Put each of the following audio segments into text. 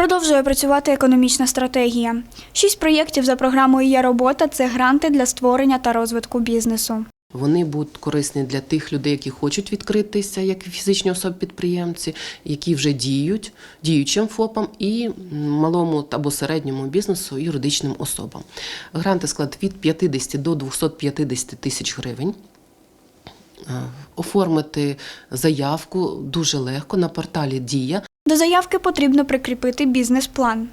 Продовжує працювати економічна стратегія. Шість проєктів за програмою Є робота це гранти для створення та розвитку бізнесу. Вони будуть корисні для тих людей, які хочуть відкритися як фізичні особи-підприємці, які вже діють діючим ФОПам і малому або середньому бізнесу юридичним особам. Гранти складуть від 50 до 250 тисяч гривень. Е, Оформити заявку дуже легко на порталі Дія. До заявки потрібно прикріпити бізнес-план.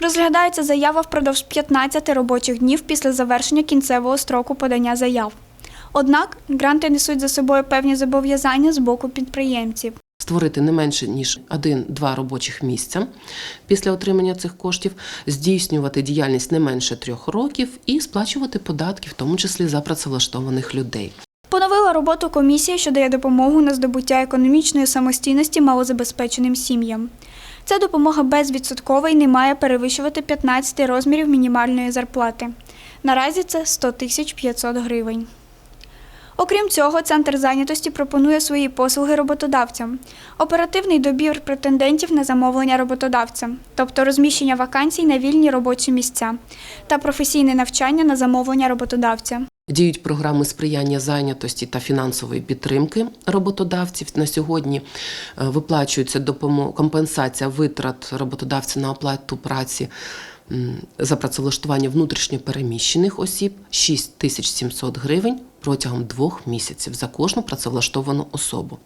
Розглядається заява впродовж 15 робочих днів після завершення кінцевого строку подання заяв. Однак гранти несуть за собою певні зобов'язання з боку підприємців. створити не менше ніж один-два робочих місця після отримання цих коштів, здійснювати діяльність не менше трьох років і сплачувати податки, в тому числі за працевлаштованих людей. Поновила роботу комісія, що дає допомогу на здобуття економічної самостійності малозабезпеченим сім'ям. Ця допомога безвідсоткова і не має перевищувати 15 розмірів мінімальної зарплати. Наразі це 100 тисяч 500 гривень. Окрім цього, центр зайнятості пропонує свої послуги роботодавцям, оперативний добір претендентів на замовлення роботодавця, тобто розміщення вакансій на вільні робочі місця, та професійне навчання на замовлення роботодавця. Діють програми сприяння зайнятості та фінансової підтримки роботодавців. На сьогодні е, виплачується допомо- компенсація витрат роботодавця на оплату праці за працевлаштування внутрішньо переміщених осіб 6700 гривень протягом двох місяців за кожну працевлаштовану особу.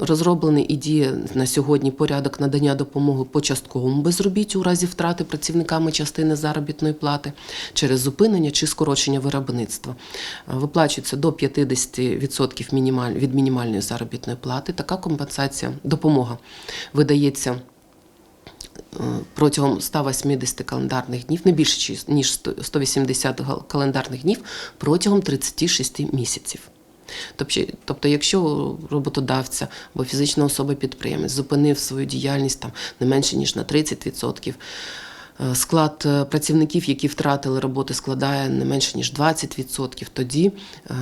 Розроблений і діє на сьогодні порядок надання допомоги по частковому безробіттю у разі втрати працівниками частини заробітної плати через зупинення чи скорочення виробництва. Е, Виплачується до 50% мінімаль- від мінімальної заробітної плати. Така компенсація, допомога видається е, протягом 180 календарних днів, не більше ніж 100 180 гал- календарних днів протягом 36 місяців. Тобто, тобто, якщо роботодавця або фізична особа підприємець зупинив свою діяльність там не менше ніж на 30%, е, склад е, працівників, які втратили роботи, складає не менше ніж 20%, тоді е,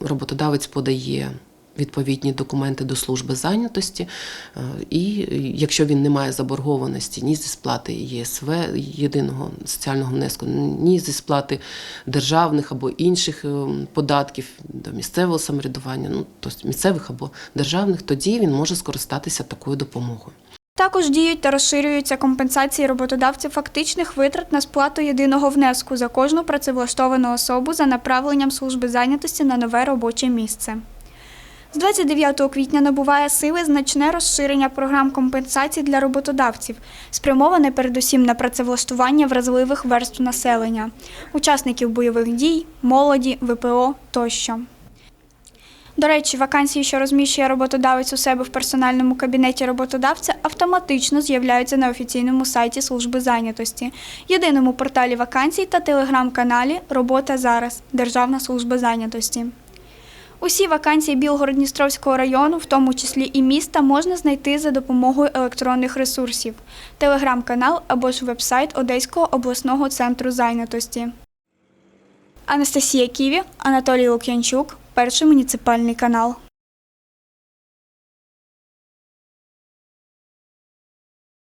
роботодавець подає відповідні документи до служби зайнятості, е, і якщо він не має заборгованості ні зі сплати ЄСВ, єдиного соціального внеску, ні зі сплати державних або інших е, податків до місцевого самоврядування, ну тобто місцевих або державних, тоді він може скористатися такою допомогою. Також діють та розширюються компенсації роботодавців фактичних витрат на сплату єдиного внеску за кожну працевлаштовану особу за направленням служби зайнятості на нове робоче місце. З 29 квітня набуває сили значне розширення програм компенсацій для роботодавців, спрямоване передусім на працевлаштування вразливих верств населення, учасників бойових дій, молоді, ВПО тощо. До речі, вакансії, що розміщує роботодавець у себе в персональному кабінеті роботодавця, автоматично з'являються на офіційному сайті служби зайнятості, єдиному порталі вакансій та телеграм-каналі Робота зараз Державна служба зайнятості. Усі вакансії Білгород-Дністровського району, в тому числі і міста, можна знайти за допомогою електронних ресурсів, телеграм-канал або ж веб-сайт Одеського обласного центру зайнятості. Анастасія Ківі, Анатолій Лук'янчук, перший муніципальний канал.